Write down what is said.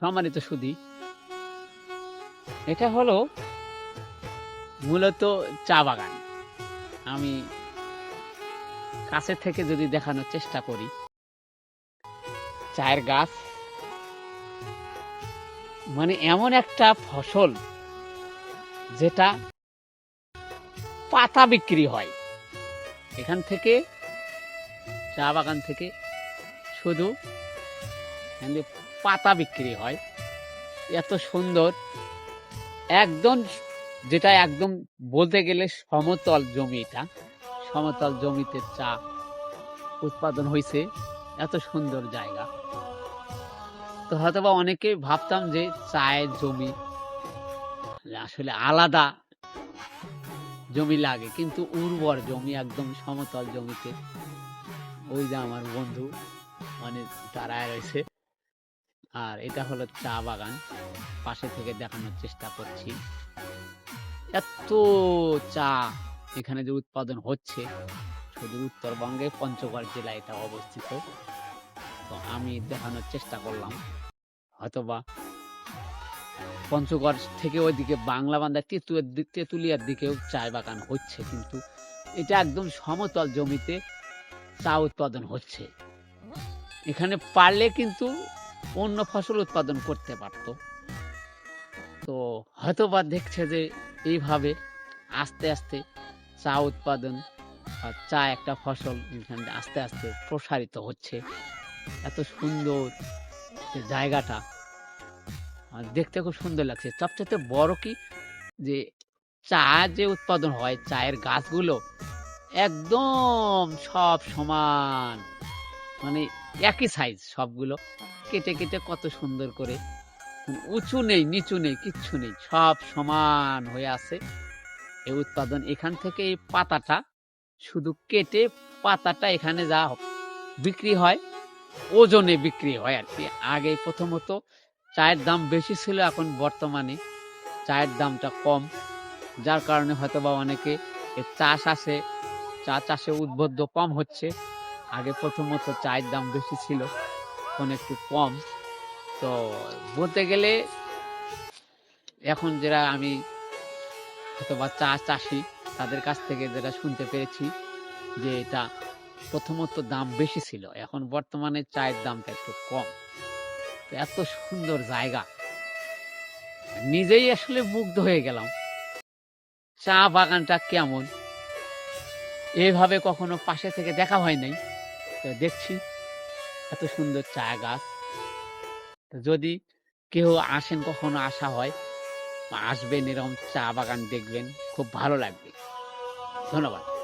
সম্মানিত সুদী। এটা হলো মূলত চা বাগান। আমি কাছে থেকে যদি দেখানোর চেষ্টা করি, চায়ের গাছ মানে এমন একটা ফসল যেটা পাতা বিক্রি হয়। এখান থেকে, চা বাগান থেকে শুধু পাতা বিক্রি হয়। এত সুন্দর। একদম যেটা একদম বলতে গেলে সমতল জমি এটা। সমতল জমিতে চা উৎপাদন হয়েছে এত সুন্দর জায়গা। তো হয়তো বা অনেকে ভাবতাম যে চায়ের জমি আসলে আলাদা জমি লাগে, কিন্তু উর্বর জমি, একদম সমতল জমিতে। ওই যে আমার বন্ধু মানে দাঁড়ায় রয়েছে। আর এটা হলো চা বাগান। পাশে থেকে দেখানোর চেষ্টা করছি। এত চা এখানে যে উৎপাদন হচ্ছে, শুধু উত্তরবঙ্গে, পঞ্চগড় জেলায় এটা অবস্থিত। তো আমি দেখানোর চেষ্টা করলাম। হয়তোবা পঞ্চগড় থেকে ওইদিকে বাংলা বান্ধা তেঁতুয়ার দিক তেঁতুলিয়ার দিকেও চা বাগান হচ্ছে, কিন্তু এটা একদম সমতল জমিতে চা উৎপাদন হচ্ছে। এখানে পারলে কিন্তু অন্য ফসল উৎপাদন করতে পারত। তো হয়তো বা দেখছে যে এইভাবে আস্তে আস্তে চা উৎপাদন চা একটা ফসল এখানে আস্তে আস্তে প্রসারিত হচ্ছে, এত সুন্দর যে জায়গাটা দেখতে খুব সুন্দর লাগছে। সবচেয়ে বড় কি যে চা যে উৎপাদন হয়, চায়ের গাছগুলো একদম সব সমান মানে একই সাইজ সবগুলো। কেটে কেটে কত সুন্দর করে। উঁচু নেই, নিচু নেই, কিচ্ছু নেই, সব সমান হয়ে আছে। এই উৎপাদন এখান থেকে এই পাতাটা, শুধু কেটে পাতাটা এখানে যা বিক্রি হয়, ওজনে বিক্রি হয় আর কি। আগে প্রথমত চায়ের দাম বেশি ছিল, এখন বর্তমানে চায়ের দামটা কম। যার কারণে হয়তো বা অনেকে চাষ আসে চা চাষে উদ্বুদ্ধ কম হচ্ছে। আগে প্রথমত চায়ের দাম বেশি ছিল। এখন একটু কম। তো বলতে গেলে এখন যারা আমি অথবা চা চাষি, তাদের কাছ থেকে যেটা শুনতে পেরেছি যে এটা প্রথমত দাম বেশি ছিল, এখন বর্তমানে চায়ের দামটা একটু কম। তো এত সুন্দর জায়গা। নিজেই আসলে মুগ্ধ হয়ে গেলাম। চা বাগানটা কেমন? এইভাবে কখনো পাশে থেকে দেখা হয় নাই। তো দেখছি এত সুন্দর চা গাছ যদি কেউ আসেন কখনো আসা হয়, আসবেন এরকম চা বাগান দেখবেন, খুব ভালো লাগবে। ধন্যবাদ।